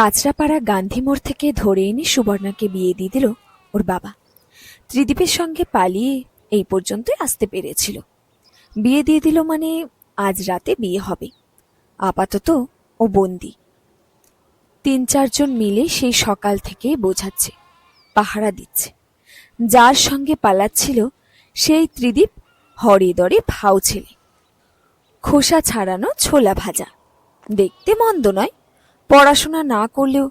কাঁচরাপাড়া গান্ধী মোড় থেকে ধরে এনে সুবর্ণাকে বিয়ে দিয়ে দিল ওর বাবা। ত্রিদীপের সঙ্গে পালিয়ে এই পর্যন্তই আসতে পেরেছিল। বিয়ে দিয়ে দিল মানে আজ রাতে বিয়ে হবে। আপাতত ও বন্দি। তিন চারজন মিলে সেই সকাল থেকে বোঝাচ্ছে, পাহারা দিচ্ছে। যার সঙ্গে পালাচ্ছিল সেই ত্রিদীপ হরে দরে ভাও ছেলে। খোসা ছাড়ানো ছোলা ভাজা। দেখতে মন্দ নয় পড়াশোনা না করলেও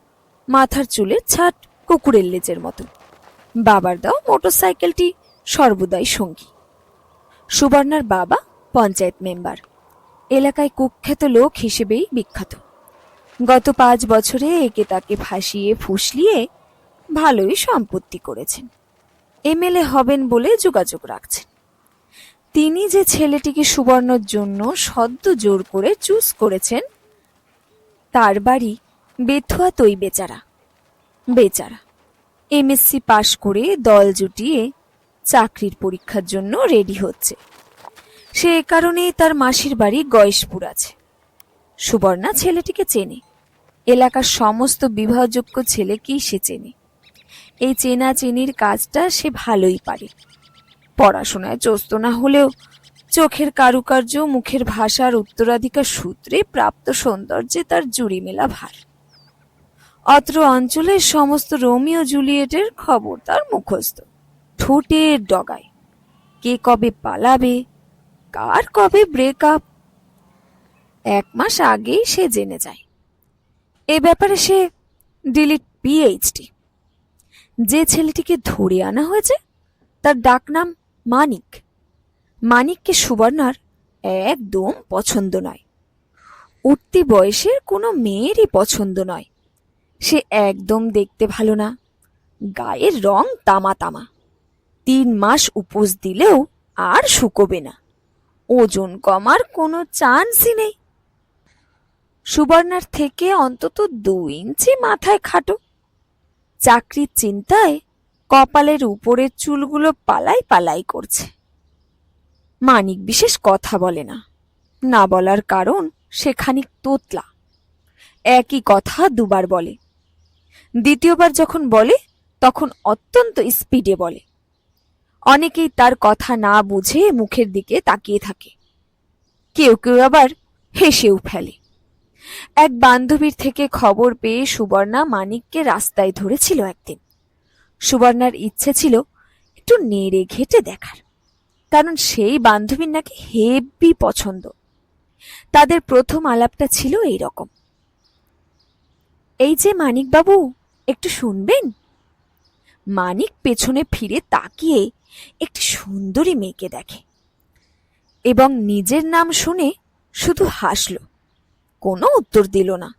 মাথার চুলের ছাট কুকুরের লেজের মতো। বাবার দাও মোটরসাইকেলটি, সর্বদাই সঙ্গী। সুবর্ণার বাবা পঞ্চায়েত মেম্বার। এলাকায় কুখ্যাত লোক হিসেবেই বিখ্যাত। গত পাঁচ বছরে একে তাকে ফাঁসিয়ে, ফুসলিয়ে ভালোই সম্পত্তি করেছেন। এমএলএ হবেন বলে যোগাযোগ রাখছেন। তিনি যে ছেলেটিকে সুবর্ণর জন্য সদ্য জোর করে চুজ করেছেন তার বাড়ি বেথুয়া তৈ বেচারা। বেচারা, এমএসসি পাশ করে দল জুটিয়ে চাকরির পরীক্ষার জন্য রেডি হচ্ছে। সে এ কারণেই তার মাসির বাড়ি গয়েশপুর আছে। সুবর্ণা ছেলেটিকে চেনে। এলাকার সমস্ত বিবাহযোগ্য ছেলেকেই সে চেনে। এই চেনা চেনির কাজটা সে ভালোই পারে। পড়াশোনায় চস্ত না হলেও চোখের কারুকার্য, মুখের ভাষার উত্তরাধিকার সূত্রে প্রাপ্ত সৌন্দর্যে তার জুড়ি মেলা ভার। অত্র অঞ্চলের সমস্ত রোমিও জুলিয়েটের খবর তার মুখস্থ। ঠোঁটের ডগায়। কে কবে পালাবে? কার কবে ব্রেকআপ এক মাস আগেই সে জেনে যায়। এ ব্যাপারে সে ডিলিট পিএইচডি যে ছেলেটিকে ধরে আনা হয়েছে, তার ডাকনাম মানিক। মানিককে সুবর্ণার একদম পছন্দ নয়। উঠতি বয়সের কোনো মেয়েরই পছন্দ নয়। সে একদম দেখতে ভালো না। গায়ের রং তামা তামা তিন মাস উপোস দিলেও আর শুকোবে না। ওজন কমার কোনো চান্সই নেই। সুবর্ণার থেকে অন্তত দু ইঞ্চি মাথায় খাটো। চাকরির চিন্তায় কপালের উপরের চুলগুলো পালাই পালাই করছে। মানিক বিশেষ কথা বলে না। না বলার কারণ সে খানিক তোতলা। একই কথা দুবার বলে। দ্বিতীয়বার যখন বলে, তখন অত্যন্ত স্পিডে বলে। অনেকেই তার কথা না বুঝে মুখের দিকে তাকিয়ে থাকে। কেউ কেউ আবার হেসেও ফেলে। এক বান্ধবীর থেকে খবর পেয়ে সুবর্ণা মানিককে রাস্তায় ধরেছিল একদিন। সুবর্ণার ইচ্ছে ছিল একটু নেড়ে ঘেটে দেখার। কারণ সেই বান্ধবীর নাকি হেব্বি পছন্দ। তাদের প্রথম আলাপটা ছিল এই রকম এই যে মানিকবাবু, একটু শুনবেন? মানিক পেছনে ফিরে তাকিয়ে একটি সুন্দরী মেয়েকে দেখে এবং নিজের নাম শুনে শুধু হাসল। কোনো উত্তর দিল না।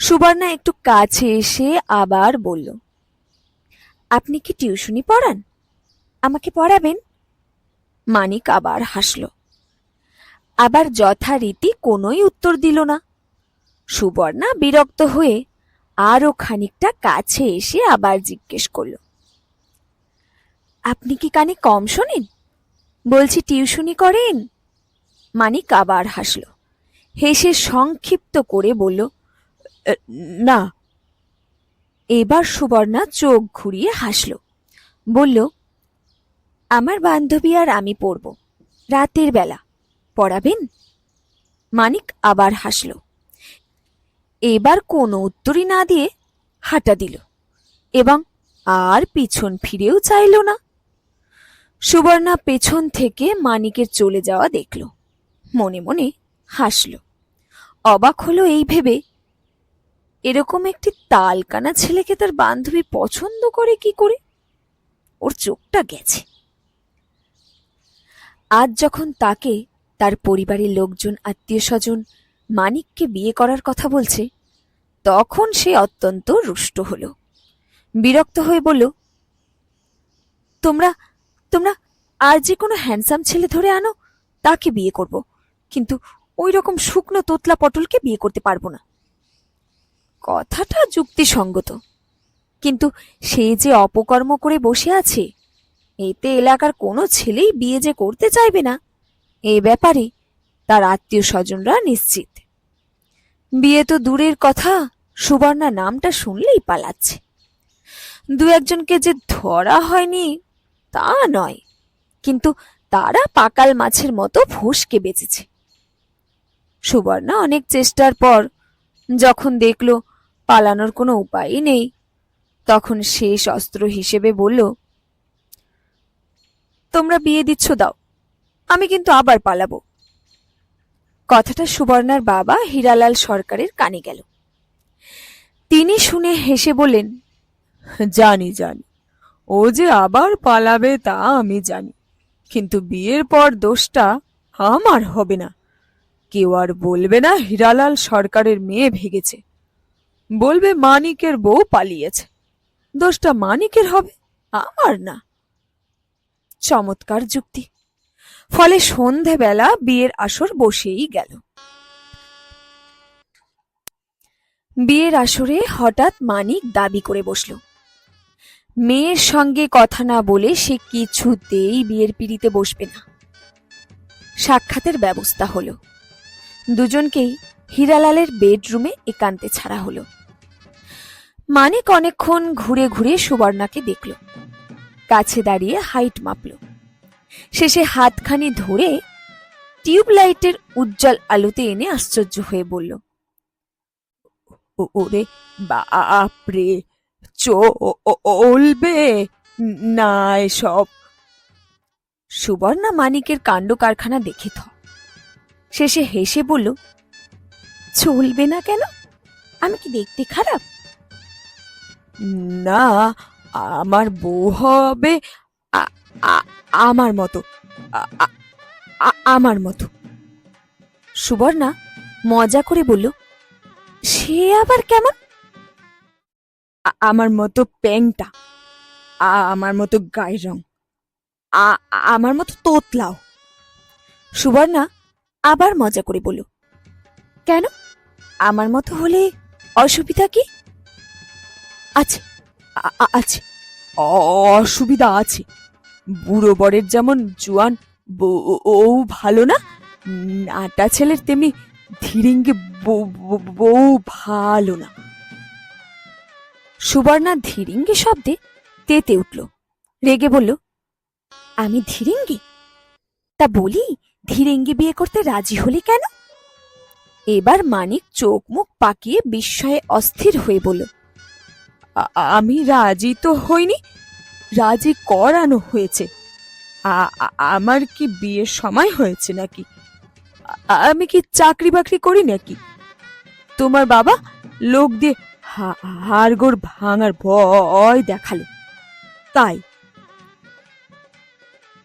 সুবর্ণা একটু কাছে এসে আবার বলল, আপনি কি টিউশনি পড়ান? আমাকে পড়াবেন? মানিক আবার হাসল। আবার যথারীতি কোনোই উত্তর দিল না। সুবর্ণা বিরক্ত হয়ে আরও খানিকটা কাছে এসে আবার জিজ্ঞেস করল, আপনি কি কানে কম শোনেন? বলছি টিউশনি করেন? মানিক আবার হাসল, হেসে সংক্ষিপ্ত করে বলল না। এবার সুবর্ণা চোখ ঘুরিয়ে হাসল, বলল আমার বান্ধবী আর আমি পড়ব। রাতের বেলা। পড়াবেন? মানিক আবার হাসল। এবার কোনো উত্তরই না দিয়ে হাঁটা দিল এবং আর পিছন ফিরেও চাইল না। সুবর্ণা পেছন থেকে মানিকের চলে যাওয়া দেখল। মনে মনে হাসল। অবাক হলো এই ভেবে। এরকম একটি তালকানা ছেলেকে তার বান্ধবী পছন্দ করে কি করে? ওর চোখটা গেছে। আজ যখন তাকে, তার পরিবারের লোকজন আত্মীয় স্বজন মানিককে বিয়ে করার কথা বলছে, তখন সে অত্যন্ত রুষ্ট হলো। বিরক্ত হয়ে বলল, তোমরা তোমরা আর যে কোনো হ্যান্ডসাম ছেলে ধরে আনো, তাকে বিয়ে করব। কিন্তু ওই রকম শুকনো, তোতলা পটলকে বিয়ে করতে পারব না। কথাটা যুক্তিসঙ্গত। কিন্তু সে যে অপকর্ম করে বসে আছে এতে এলাকার কোনো ছেলেই বিয়ে যে করতে চাইবে না। এ ব্যাপারে তার আত্মীয় স্বজনরা নিশ্চিত। বিয়ে তো দূরের কথা, সুবর্ণা নামটা শুনলেই পালাচ্ছে। দু একজনকে যে ধরা হয়নি, তা নয়, কিন্তু তারা পাকাল মাছের মতো ফুসকে বেঁচেছে। সুবর্ণা অনেক চেষ্টার পর যখন দেখল পালানোর কোনো উপায়ই নেই, তখন শেষ অস্ত্র হিসেবে বলল তোমরা বিয়ে দিচ্ছ, দাও। আমি কিন্তু আবার পালাবো। কথাটা সুবর্ণার বাবা হীরালাল সরকারের কানে গেল। তিনি শুনে হেসে বললেন, জানি জানি। ও যে আবার পালাবে তা আমি জানি। কিন্তু বিয়ের পর দোষটা আমার হবে না। কেউ আর বলবে না হীরালাল সরকারের মেয়ে ভেগেছে। বলবে মানিকের বউ পালিয়েছে। দোষটা মানিকের হবে, আমার না। চমৎকার যুক্তি। ফলে সন্ধেবেলা বিয়ের আসর বসেই গেল। বিয়ের আসরে হঠাৎ মানিক দাবি করে বসল। মেয়ের সঙ্গে কথা না বলে সে কিছুতেই বিয়ের পিড়িতে বসবে না। সাক্ষাতের ব্যবস্থা হলো। দুজনকেই হীরালালের বেডরুমে একান্তে ছাড়া হলো। মানিক অনেকক্ষণ ঘুরে ঘুরে সুবর্ণাকে দেখল। কাছে দাঁড়িয়ে হাইট মাপল। শেষে হাতখানি ধরে টিউবলাইটের উজ্জ্বল আলোতে এনে আশ্চর্য হয়ে বলল ওরে বাপরে, চলবে না এসব। সুবর্ণা মানিকের কাণ্ড কারখানা দেখে থ শেষে হেসে বলল, চলবে না কেন? আমি কি দেখতে খারাপ? না আমার বউ হবে আমার মতো। আমার মতো। সুবর্ণা মজা করে বলল, সে আবার কেমন? আমার মতো প্যাংটা আমার মতো গায়ের রং আমার মতো তোতলাও। সুবর্ণা আবার মজা করে বলল, কেন? আমার মতো হলে অসুবিধা কি? আছে আ- আ- আছে। অসুবিধা আছে। বুড়ো বরের যেমন জোয়ান বউ- ভালো না, নাটা ছেলের তেমনি ধীরেঙ্গে বউ- ভালো না। সুবর্ণা ধীরিঙ্গি শব্দে তেতে উঠল, রেগে বলল, আমি ধীরিঙ্গি? তা বলি, ধীরেঙ্গি বিয়ে করতে রাজি হলি কেন? এবার মানিক চোখ মুখ পাকিয়ে বিস্ময়ে অস্থির হয়ে বলল আমি রাজি তো হইনি। রাজি করানো হয়েছে। আমার কি বিয়ের সময় হয়েছে নাকি? আমি কি চাকরি বাকরি করি নাকি? তোমার বাবা লোক দিয়ে হাড়গোড় ভাঙার ভয় দেখালে। তাই।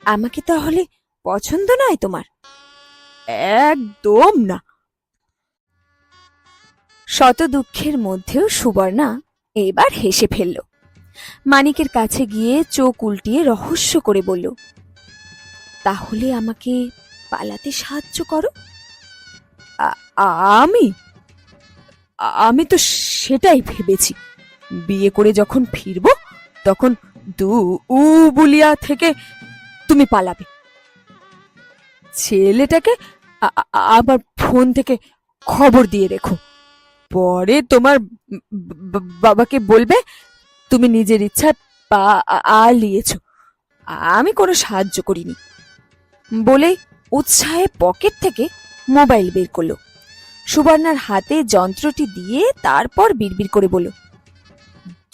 আমাকে তাহলে পছন্দ নয় তোমার? একদম না। শত দুঃখের মধ্যেও সুবর্ণা এবার হেসে ফেলল। মানিকের কাছে গিয়ে চোখ উল্টিয়ে রহস্য করে বলল, তাহলে আমাকে পালাতে সাহায্য করো? আমি? আমি তো সেটাই ভেবেছি। বিয়ে করে যখন ফিরবো, তখন দু উ উবুলিয়া থেকে তুমি পালাবে। ছেলেটাকে আবার ফোন থেকে খবর দিয়ে রেখো। পরে তোমার বাবাকে বলবে, তুমি নিজের ইচ্ছায় পালিয়েছ আমি কোনো সাহায্য করিনি। বলে উৎসাহে পকেট থেকে মোবাইল বের করল। সুবর্ণার হাতে যন্ত্রটি দিয়ে তারপর বিড়বিড় করে বলল,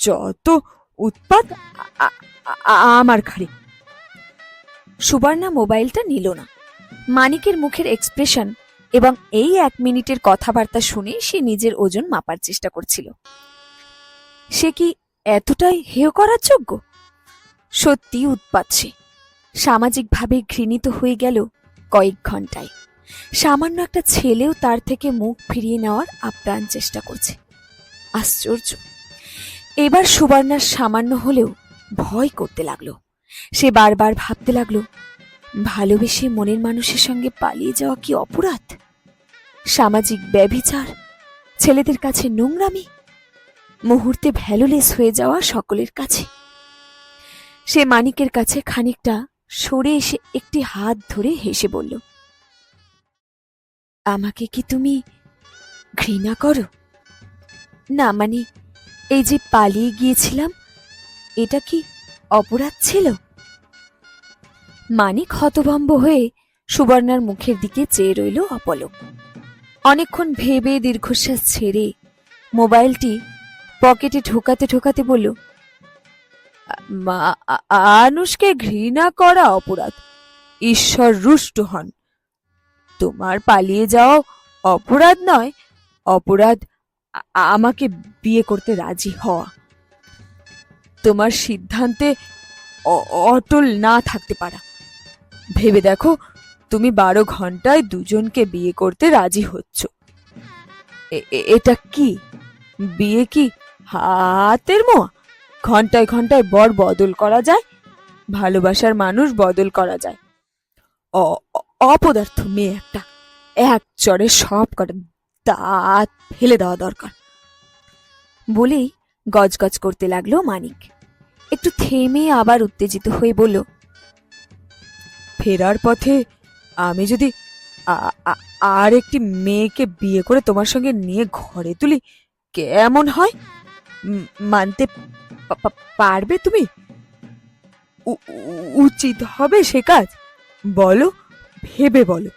যত উৎপাত আমার ঘাড়ে। সুবর্ণা মোবাইলটা নিল না। মানিকের মুখের এক্সপ্রেশন এবং এই এক মিনিটের কথাবার্তা শুনে সে নিজের ওজন মাপার চেষ্টা করছিল। সে কি এতটাই হেয় করার যোগ্য? সত্যি উৎপাত সে। সামাজিকভাবে ঘৃণিত হয়ে গেল কয়েক ঘন্টায় সামান্য একটা ছেলেও তার থেকে মুখ ফিরিয়ে নেওয়ার আপ্রাণ চেষ্টা করছে। আশ্চর্য। এবার সুবর্ণার সামান্য হলেও ভয় করতে লাগল। সে বারবার ভাবতে লাগল ভালোবেসে মনের মানুষের সঙ্গে পালিয়ে যাওয়া কি অপরাধ? সামাজিক ব্যভিচার? ছেলেদের কাছে নোংরামি? মুহূর্তে ভ্যালুলেস হয়ে যাওয়া সকলের কাছে? সে মানিকের কাছে খানিকটা সরে এসে একটি হাত ধরে হেসে বলল, আমাকে কি তুমি ঘৃণা করো? না মানে এই যে পালিয়ে গিয়েছিলাম, এটা কি অপরাধ ছিল? মানিক হতভম্ব হয়ে সুবর্ণার মুখের দিকে চেয়ে রইল অপলক। অনেকক্ষণ ভেবে দীর্ঘশ্বাস ছেড়ে মোবাইলটি পকেটে ঢোকাতে ঢোকাতে বলল মানুষকে ঘৃণা করা অপরাধ। ঈশ্বর রুষ্ট হন। তোমার পালিয়ে যাওয়া অপরাধ নয়, অপরাধ আমাকে বিয়ে করতে রাজি হওয়া। তোমার সিদ্ধান্তে অটল না থাকতে পারা। ভেবে দেখো, তুমি বারো ঘন্টায় দুজনকে বিয়ে করতে রাজি হচ্ছ। এটা কি? বিয়ে কি হাতের মোয়া? ঘন্টায় ঘন্টায় বর বদল করা যায়, ভালোবাসার মানুষ বদল করা যায়। অপদার্থ মেয়ে একটা, এক চড়ে সব কটা দাঁত ফেলে দেওয়া দরকার। বলেই গজগজ করতে লাগল মানিক। একটু থেমে আবার উত্তেজিত হয়ে বলল ফেরার পথে আমি যদি আর একটি মেয়েকে বিয়ে করে তোমার সঙ্গে নিয়ে ঘরে তুলি, কেমন হয়? মানতে পারবে তুমি? উচিত হবে সে কাজ। বলো, ভেবে বলো।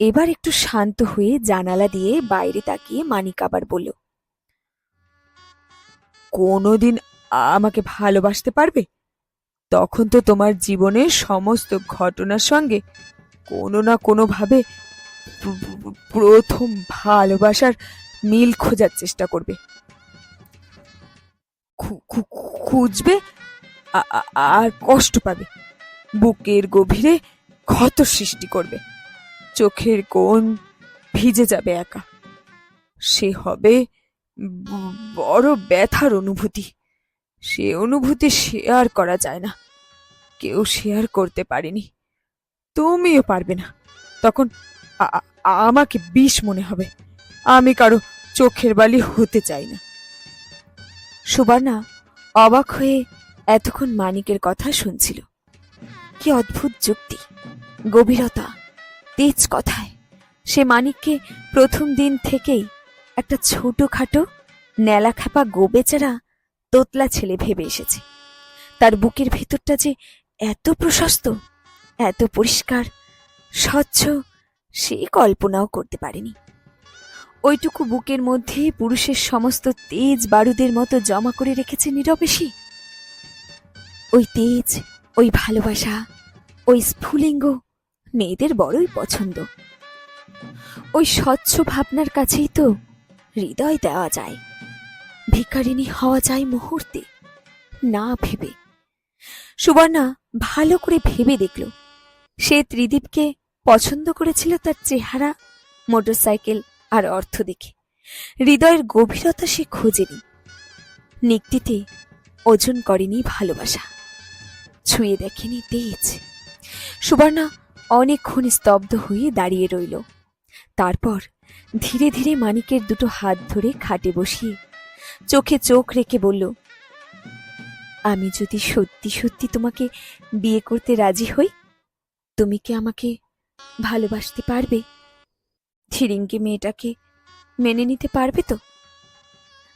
এবার একটু শান্ত হয়ে জানালা দিয়ে বাইরে তাকিয়ে মানিক আবার বলল, কোনোদিন আমাকে ভালোবাসতে পারবে? তখন তো তোমার জীবনের সমস্ত ঘটনার সঙ্গে কোনো না কোনোভাবে প্র- প্র- প্রথম ভালোবাসার মিল খোঁজার চেষ্টা করবে। খুঁজবে আর কষ্ট পাবে। বুকের গভীরে ক্ষত সৃষ্টি করবে। চোখের কোণ ভিজে যাবে একা। সে হবে বড় ব্যথার অনুভূতি। সে অনুভূতি শেয়ার করা যায় না। কেউ শেয়ার করতে পারেনি। তুমিও পারবে না। তখন আমাকে বিষ মনে হবে। আমি কারও চোখের বালি হতে চাই না। সুবর্ণা অবাক হয়ে এতক্ষণ মানিকের কথা শুনছিল। কি অদ্ভুত যুক্তি। গভীরতা। তেজ কথায়। সে মানিককে প্রথম দিন থেকেই একটা ছোটখাটো ন্যালাখ্যাপা গোবেচারা তোতলা ছেলে ভেবে এসেছে। তার বুকের ভেতরটা যে এত প্রশস্ত, এত পরিষ্কার, স্বচ্ছ, সে কল্পনাও করতে পারেনি। ওইটুকু বুকের মধ্যে পুরুষের সমস্ত তেজ বারুদের মতো জমা করে রেখেছে নীরবেশী ওই তেজ, ওই ভালোবাসা, ওই স্ফুলিঙ্গ মেয়েদের বড়ই পছন্দ। ওই স্বচ্ছ ভাবনার কাছেই তো হৃদয় দেওয়া যায়। ভিকারিনী হওয়া যায় মুহূর্তে, না ভেবে। সুবর্ণা ভালো করে ভেবে দেখল। সে ত্রিদীপকে পছন্দ করেছিল তার চেহারা, মোটরসাইকেল আর অর্থ দেখে। হৃদয়ের গভীরতা সে খোঁজেনি। নিক্তিতে ওজন করেনি ভালোবাসা। ছুঁয়ে দেখেনি তেজ। সুবর্ণা অনেকক্ষণ স্তব্ধ হয়ে দাঁড়িয়ে রইল। তারপর ধীরে ধীরে মানিকের দুটো হাত ধরে খাটে বসিয়ে চোখে চোখ রেখে বলল আমি যদি সত্যি সত্যি তোমাকে বিয়ে করতে রাজি হই, তুমি কি আমাকে ভালোবাসতে পারবে? ধিরিঙ্গি মেয়েটাকে মেনে নিতে পারবে তো?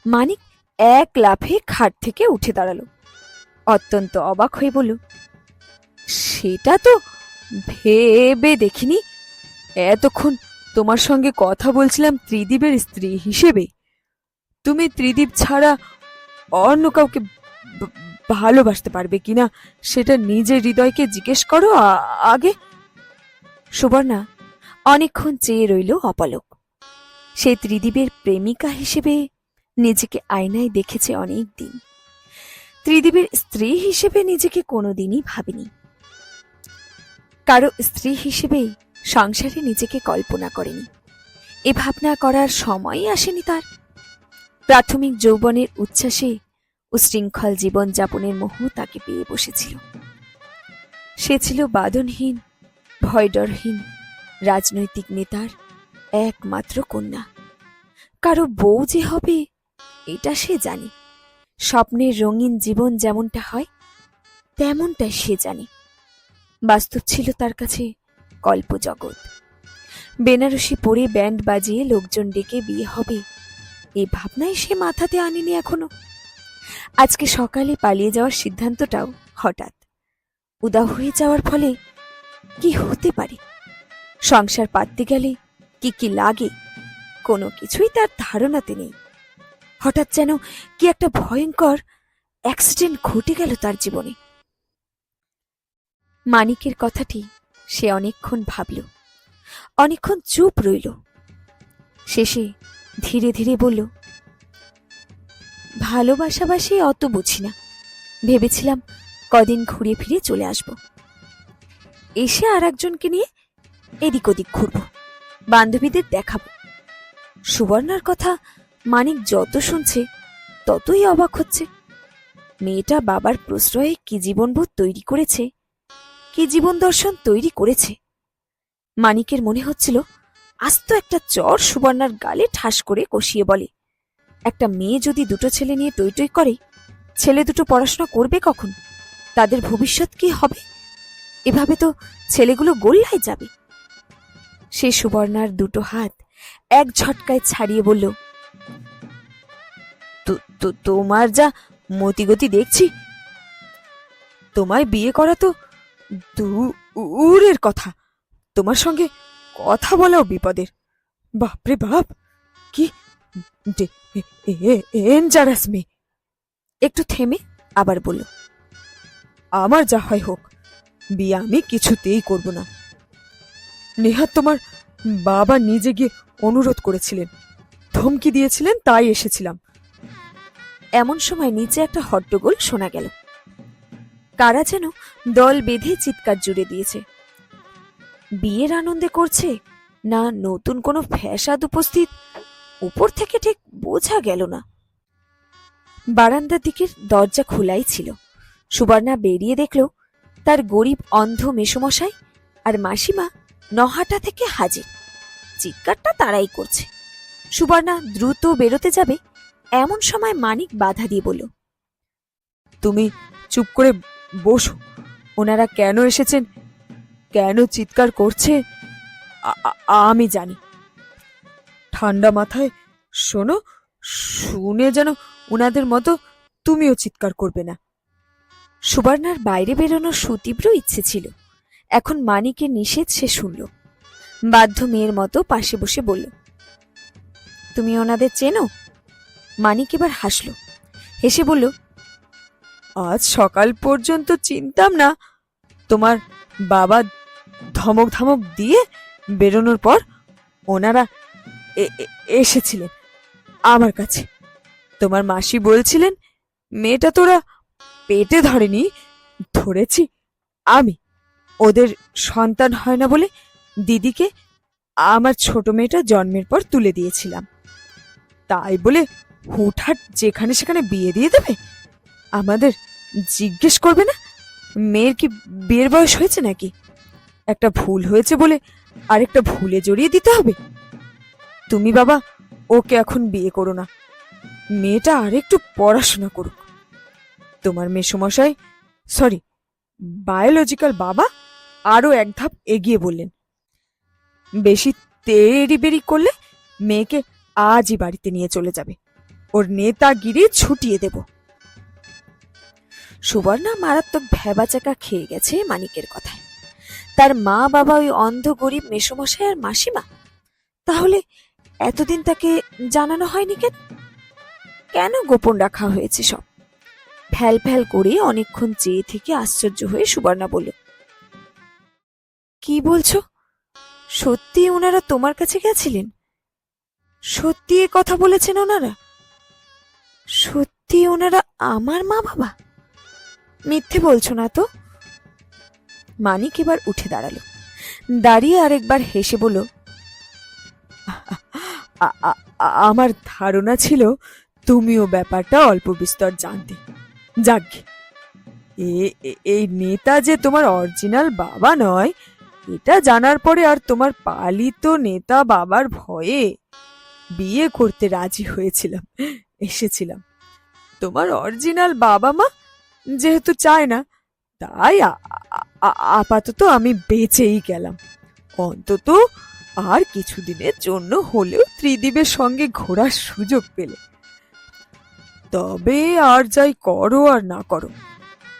মানিক এক লাফে খাট থেকে উঠে দাঁড়াল। অত্যন্ত অবাক হয়ে বলল, সেটা তো ভেবে দেখিনি। এতক্ষণ তোমার সঙ্গে কথা বলছিলাম ত্রিদীপের স্ত্রী হিসেবে। তুমি ত্রিদীপ ছাড়া অন্য কাউকে ভালোবাসতে পারবে কিনা সেটা নিজের হৃদয়কে জিজ্ঞেস করো আগে। সুবর্ণা অনেকক্ষণ চেয়ে রইল অপলক। সে ত্রিদীপের প্রেমিকা হিসেবে নিজেকে আয়নায় দেখেছে অনেক দিন ত্রিদীপের স্ত্রী হিসেবে নিজেকে কোনোদিনই ভাবেনি। কারও স্ত্রী হিসেবে সংসারে নিজেকে কল্পনা করেনি। এ ভাবনা করার সময়ই আসেনি তার। প্রাথমিক যৌবনের উচ্ছ্বাসে উশৃঙ্খল জীবনযাপনের মোহ তাকে পেয়ে বসেছিল। সে ছিল বাদনহীন ভয়ডরহীন, রাজনৈতিক নেতার একমাত্র কন্যা। কারও বউ যে হবে, এটা সে জানে। স্বপ্নের রঙিন জীবন যেমনটা হয় তেমনটাই সে জানে। বাস্তব ছিল তার কাছে কল্পজগৎ। বেনারসি পরে ব্যান্ড বাজিয়ে লোকজন ডেকে বিয়ে হবে এই ভাবনাই সে মাথাতে আনেনি এখনও। আজকে সকালে পালিয়ে যাওয়ার সিদ্ধান্তটাও হঠাৎ। উদা হয়ে যাওয়ার ফলে কি হতে পারে? সংসার পাততে গেলে কি কি লাগে? কোনো কিছুই তার ধারণাতে নেই। হঠাৎ যেন কি একটা ভয়ঙ্কর অ্যাক্সিডেন্ট ঘটে গেল তার জীবনে। মানিকের কথাটি সে অনেকক্ষণ ভাবল। অনেকক্ষণ চুপ রইল। শেষে ধীরে ধীরে বলল ভালোবাসাবাসি অত বুঝি না। ভেবেছিলাম কদিন ঘুরে ফিরে চলে আসব। এসে আর একজনকে নিয়ে এদিক ওদিক ঘুরব। বান্ধবীদের দেখাবো। সুবর্ণার কথা মানিক যত শুনছে, ততই অবাক হচ্ছে। মেয়েটা বাবার প্রশ্রয়ে কি জীবনবোধ তৈরি করেছে, কি জীবন দর্শন তৈরি করেছে। মানিকের মনে হচ্ছিল, আস্ত একটা চর সুবর্ণার গালে ঠাস করে কষিয়ে বলে একটা মেয়ে যদি দুটো ছেলে নিয়ে টই টই করে, ছেলে দুটো পড়াশোনা করবে কখন? তাদের ভবিষ্যৎ কি হবে? এভাবে তো ছেলেগুলো গোল্লায় যাবে। সে সুবর্ণার দুটো হাত এক ঝটকায় ছাড়িয়ে বলল, "তো- তো- তোমার যা মতিগতি দেখছি, তোমায় বিয়ে করা তো দূরের কথা। তোমার সঙ্গে কথা বলাও বিপদের। বাপরে বাপ, কি ডেঞ্জারাস মেয়ে একটু থেমে আবার বলল, আমার যা হয় হোক, বিয়ে আমি কিছুতেই করব না। নেহাত তোমার বাবা নিজে গিয়ে অনুরোধ করেছিলেন, ধমকি দিয়েছিলেন, তাই এসেছিলাম। এমন সময় নিচে একটা হট্টগোল শোনা গেল। কারা যেন দল বেঁধে চিৎকার জুড়ে দিয়েছে। বিয়ের আনন্দে করছে না নতুন কোনো ফ্যাসাদ উপস্থিত? উপর থেকে ঠিক বোঝা গেল না। বারান্দার দিকের দরজা খোলাই ছিল। সুবর্ণা বেরিয়ে দেখল, তার গরিব অন্ধ মেসমশাই আর মাসিমা নহাটা থেকে হাজির। চিৎকারটা তারাই করছে। সুবর্ণা দ্রুত বেরোতে যাবে, এমন সময় মানিক বাধা দিয়ে বলল, তুমি চুপ করে বসো। ওনারা কেন এসেছেন? কেন চিৎকার করছে? আমি জানি। ঠান্ডা মাথায়, শোনো, শুনে যেন ওনাদের মতো তুমিও চিৎকার করবে না। সুবর্ণার বাইরে বেরোনোর সুতীব্র ইচ্ছে ছিল। এখন মানিকের নিষেধ সে শুনল। বাধ্য মেয়ের মতো পাশে বসে বলল, তুমি ওনাদের চেনো? মানিক এবার হাসল। হেসে বলল, আজ সকাল পর্যন্ত চিনতাম না, তোমার বাবা ধমক ধমক দিয়ে বেরোনোর পর ওনারা এসেছিলেন আমার কাছে। তোমার মাসি বলছিলেন, মেয়েটা তোরা পেটে ধরেনি, ধরেছি আমি। ওদের সন্তান হয় না বলে দিদিকে আমার ছোট মেয়েটা জন্মের পর তুলে দিয়েছিলাম। তাই বলে হুটহাট যেখানে সেখানে বিয়ে দিয়ে দেবে? আমাদের জিজ্ঞেস করবে না? মেয়ের কি বিয়ের বয়স হয়েছে নাকি? একটা ভুল হয়েছে বলে আরেকটা ভুলে জড়িয়ে দিতে হবে? তুমি বাবা, ওকে এখন বিয়ে করো না। মেয়েটা আরেকটু পড়াশোনা করুক। তোমার মেসমশাই সরি বায়োলজিক্যাল বাবা আরও এক ধাপ এগিয়ে বললেন, বেশি তেড়ি বেরি করলে মেয়েকে আজই বাড়িতে নিয়ে চলে যাবে। ওর নেতা নেতাগিরি ছুটিয়ে দেব। সুবর্ণা মারাত্মক ভেবাচাকা খেয়ে গেছে মানিকের কথায়। তার মা বাবা ওই অন্ধ গরিব মেসমশাই আর মাসিমা? তাহলে এতদিন তাকে জানানো হয়নি কেন কেন গোপন রাখা হয়েছে সব? ফ্যাল ফ্যাল করে অনেকক্ষণ চেয়ে থেকে আশ্চর্য হয়ে সুবর্ণা বলল, কি বলছো? সত্যি ওনারা তোমার কাছে গেছিলেন? সত্যি এ কথা বলেছেন ওনারা সত্যি ওনারা আমার মা বাবা মিথ্যে বলছো না তো? মানিক এবার উঠে দাঁড়াল। দাঁড়িয়ে আরেকবার হেসে বলল "আ- আ- আ- আমার ধারণা ছিল তুমিও ব্যাপারটা অল্প বিস্তর জানতে। যাকে এই নেতা যে তোমার অরিজিনাল বাবা নয়, এটা জানার পরে আর তোমার পালিত নেতা বাবার ভয়ে বিয়ে করতে রাজি হয়েছিলাম, এসেছিলাম। তোমার অরিজিনাল বাবা মা যেহেতু চায় না, তাই আপাতত আমি বেঁচেই গেলাম। অন্তত আর কিছুদিনের জন্য হলেও ত্রিদীপের সঙ্গে ঘোরার সুযোগ পেলে। তবে আর যাই করো আর না করো,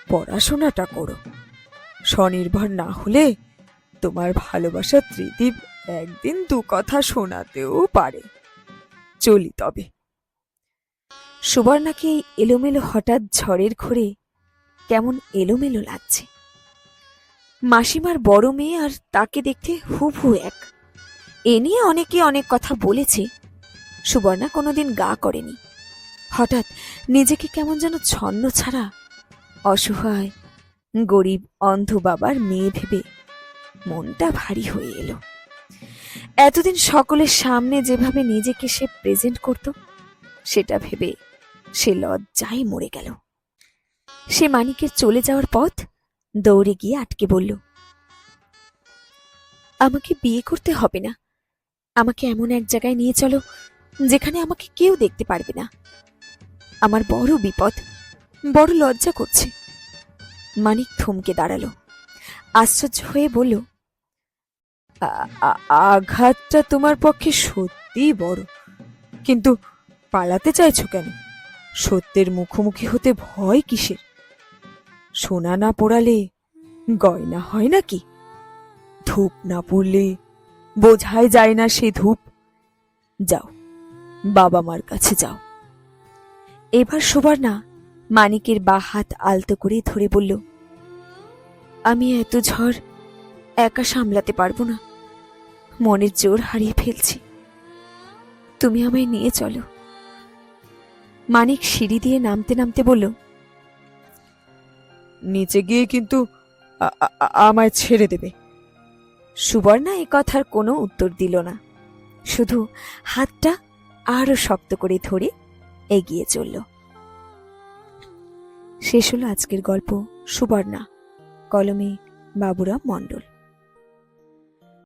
পড়াশোনাটা করো। স্বনির্ভর না হলে তোমার ভালোবাসা ত্রিদীপ একদিন দু কথা শোনাতেও পারে। চলি তবে। সুবর্ণাকে এই এলোমেলো হঠাৎ ঝড়ের ঘোরে কেমন এলোমেলো লাগছে। মাসিমার বড় মেয়ে আর তাকে দেখতে হুবহু এক। এ নিয়ে অনেকে অনেক কথা বলেছে। সুবর্ণা কোনোদিন গা করেনি। হঠাৎ নিজেকে কেমন যেন ছন্ন ছাড়া অসহায়, গরিব, অন্ধ বাবার মেয়ে ভেবে মনটা ভারী হয়ে এলো। এতদিন সকলের সামনে যেভাবে নিজেকে সে প্রেজেন্ট করত, সেটা ভেবে সে লজ্জায় মরে গেল। সে মানিকের চলে যাওয়ার পথ দৌড়ে গিয়ে আটকে বলল, আমাকে বিয়ে করতে হবে না। আমাকে এমন এক জায়গায় নিয়ে চলো, যেখানে আমাকে কেউ দেখতে পারবে না। আমার বড় বিপদ, বড় লজ্জা করছে। মানিক থমকে দাঁড়াল, আশ্চর্য হয়ে বলল আঘাতটা তোমার পক্ষে সত্যিই বড়, কিন্তু পালাতে চাইছো কেন? সত্যের মুখোমুখি হতে ভয় কিসের? সোনা না পোড়ালে গয়না হয় নাকি? ধূপ না পড়লে বোঝাই যায় না সে ধূপ। যাও, বাবা মার কাছে যাও। এবার সুবর্ণা মানিকের বা হাত আলতো করে ধরে বলল, আমি এত ঝড় একা সামলাতে পারব না। মনের জোর হারিয়ে ফেলছি। তুমি আমায় নিয়ে চলো। মানিক সিঁড়ি দিয়ে নামতে নামতে বলল, নিচে গিয়ে কিন্তু আমায় ছেড়ে দেবে। সুবর্ণা এ কথার কোনো উত্তর দিল না। শুধু হাতটা আরও শক্ত করে ধরে এগিয়ে চলল। শেষ হলো আজকের গল্প সুবর্ণা, কলমে বাবুরাম মণ্ডল।